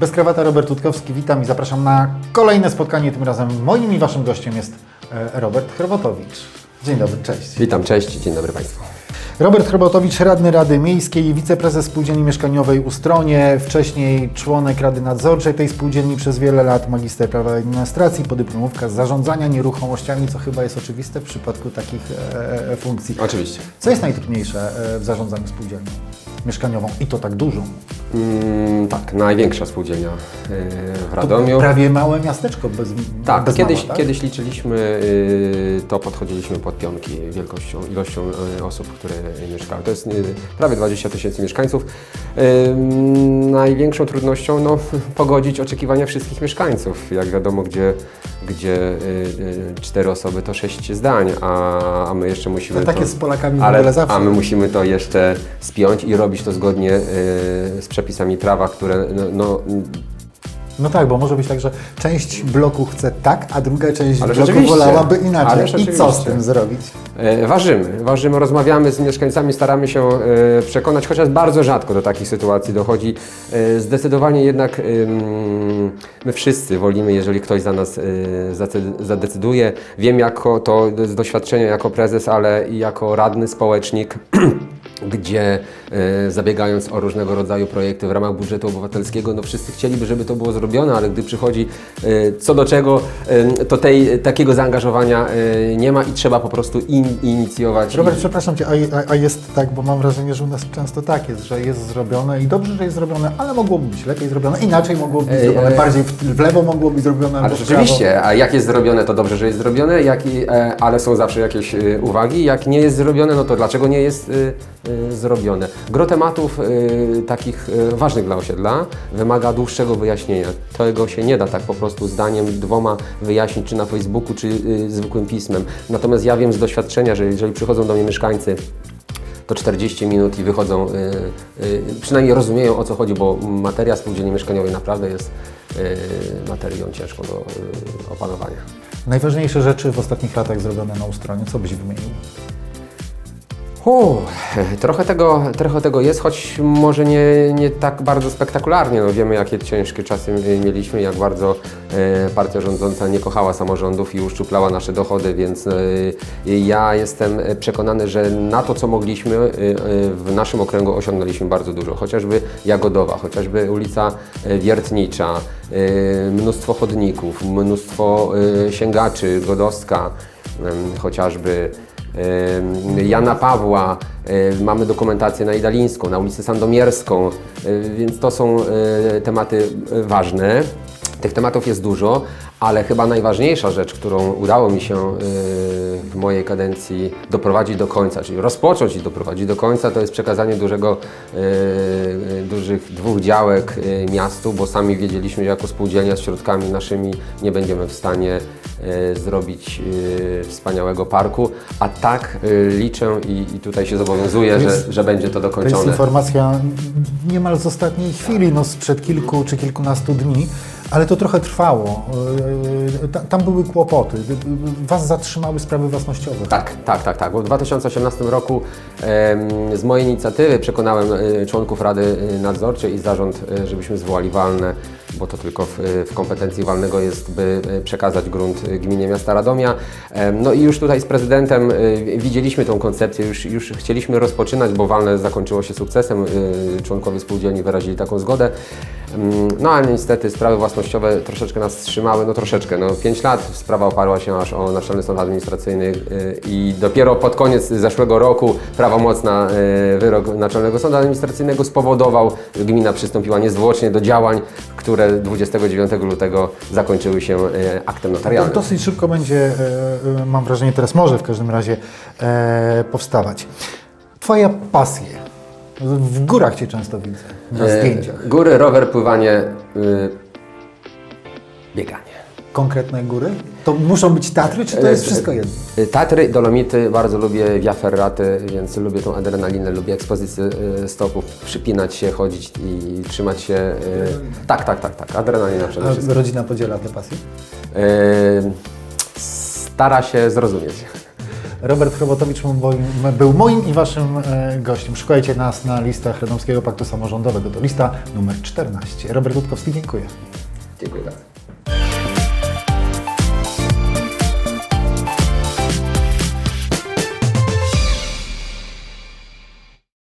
Bez krawata Robert Tutkowski, witam i zapraszam na kolejne spotkanie. Tym razem moim i Waszym gościem jest e, Robert Chrbotowicz. Dzień dobry, cześć. Witam, cześć, dzień dobry Państwu. Robert Chrbotowicz, radny Rady Miejskiej, wiceprezes Spółdzielni Mieszkaniowej Ustronie, wcześniej członek Rady Nadzorczej tej spółdzielni przez wiele lat, magister prawa administracji, podyplomówka z zarządzania nieruchomościami, co chyba jest oczywiste w przypadku takich e, e, funkcji. Oczywiście. Co jest najtrudniejsze e, w zarządzaniu spółdzielnią mieszkaniową i to tak dużą? Mm, tak, największa spółdzielnia yy, w Radomiu. Prawie małe miasteczko bez Tak, bez kiedyś, mała, tak? kiedyś liczyliśmy, yy, to podchodziliśmy pod pionki wielkością, ilością yy, osób, które mieszkały. To jest prawie 20 tysięcy mieszkańców. Największą trudnością no, pogodzić oczekiwania wszystkich mieszkańców. Jak wiadomo, gdzie, gdzie cztery osoby to sześć zdań, a, a my jeszcze musimy To tak to, jest z Polakami w ale, ogóle zawsze. A my musimy to jeszcze spiąć i robić to zgodnie z przepisami prawa, które no, no, No tak, bo może być tak, że część bloku chce tak, a druga część Ale bloku wolałaby inaczej. I co z tym zrobić? E, Ważymy, ważymy, rozmawiamy z mieszkańcami, staramy się e, przekonać, chociaż bardzo rzadko do takich sytuacji dochodzi. E, Zdecydowanie jednak my wszyscy wolimy, jeżeli ktoś za nas zadecyduje. Wiem jako to z doświadczenia jako prezes, ale i jako radny społecznik. gdzie e, zabiegając o różnego rodzaju projekty w ramach budżetu obywatelskiego, no wszyscy chcieliby, żeby to było zrobione, ale gdy przychodzi e, co do czego, e, to tej, takiego zaangażowania e, nie ma i trzeba po prostu in, inicjować. Robert, i, przepraszam Cię, a, a, a jest tak, bo mam wrażenie, że u nas często tak jest, że jest zrobione i dobrze, że jest zrobione, ale mogłoby być lepiej zrobione, inaczej mogłoby być zrobione, ej. bardziej w, w lewo mogło być zrobione ale rzeczywiście, a jak jest zrobione, to dobrze, że jest zrobione, jak i, e, ale są zawsze jakieś e, uwagi. Jak nie jest zrobione, no to dlaczego nie jest e, e, zrobione? Gro tematów e, takich e, ważnych dla osiedla wymaga dłuższego wyjaśnienia. Tego się nie da tak po prostu zdaniem dwoma wyjaśnić, czy na Facebooku, czy zwykłym pismem. Natomiast ja wiem z doświadczenia, że jeżeli przychodzą do mnie mieszkańcy, to 40 minut i wychodzą, y, y, przynajmniej rozumieją o co chodzi, bo materia spółdzielni mieszkaniowej naprawdę jest y, materią ciężką do y, opanowania. Najważniejsze rzeczy w ostatnich latach zrobione na Ustronie, co byś wymienił? Uu, trochę, tego, trochę tego jest, choć może nie, nie tak bardzo spektakularnie. No wiemy, jakie ciężkie czasy mieliśmy, jak bardzo e, partia rządząca nie kochała samorządów i uszczuplała nasze dochody, więc e, ja jestem przekonany, że na to, co mogliśmy, e, e, w naszym okręgu osiągnęliśmy bardzo dużo. Chociażby Jagodowa, chociażby ulica e, Wiertnicza, e, mnóstwo chodników, mnóstwo e, sięgaczy, Godowska, em, chociażby Jana Pawła, mamy dokumentację na Idalińską, na ulicę Sandomierską, więc to są y, tematy y, ważne. Tych tematów jest dużo, ale chyba najważniejsza rzecz, którą udało mi się y, w mojej kadencji doprowadzić do końca, czyli rozpocząć i doprowadzić do końca, to jest przekazanie dużego, y, y, dużych dwóch działek miastu, bo sami wiedzieliśmy, że jako spółdzielnia z środkami naszymi nie będziemy w stanie zrobić wspaniałego parku, a tak liczę i, i tutaj się zobowiązuję, jest- że, że będzie to To jest dokończone. informacja niemal z ostatniej chwili, no sprzed kilku czy kilkunastu dni, ale to trochę trwało. Ta- Tam były kłopoty. Was zatrzymały sprawy własnościowe. Tak, tak, tak, tak. Bo w 2018 roku z mojej inicjatywy przekonałem e, członków Rady e, Nadzorczej i zarząd, e, żebyśmy zwołali walne, bo to tylko w, w kompetencji walnego jest, by przekazać grunt e, gminie miasta Radomia. No i już tutaj z prezydentem e, widzieliśmy tą koncepcję, już, już chcieliśmy rozpoczynać, bo walne zakończyło się sukcesem. e, Członkowie spółdzielni wyrazili taką zgodę. No ale niestety sprawy własnościowe troszeczkę nas wstrzymały, no troszeczkę, no 5 lat. Sprawa oparła się aż o Naczelny Sąd Administracyjny y, i dopiero pod koniec zeszłego roku prawomocna y, wyrok Naczelnego Sądu Administracyjnego spowodował, gmina przystąpiła niezwłocznie do działań, które 29 lutego zakończyły się y, aktem To notarialnym. dosyć szybko będzie, e, e, mam wrażenie, teraz może w każdym razie e, powstawać. Twoja pasje. W górach Cię często widzę, na E, zdjęciach. Góry, rower, pływanie, y, bieganie. Konkretne góry? To muszą być Tatry, czy to jest wszystko jedno? Y, Tatry, Dolomity, bardzo lubię Via Ferraty, więc lubię tą adrenalinę, lubię ekspozycję y, stopów, przypinać się, chodzić i trzymać się. y, Tak, tak, tak, tak, adrenalina przede A wszystkim. rodzina podziela te pasje? Stara się zrozumieć. Robert Chrobotowicz był moim, i Waszym e, gościem. Szukajcie nas na listach Radomskiego Paktu Samorządowego. To lista numer 14. Robert Rutkowski, dziękuję. Dziękuję bardzo.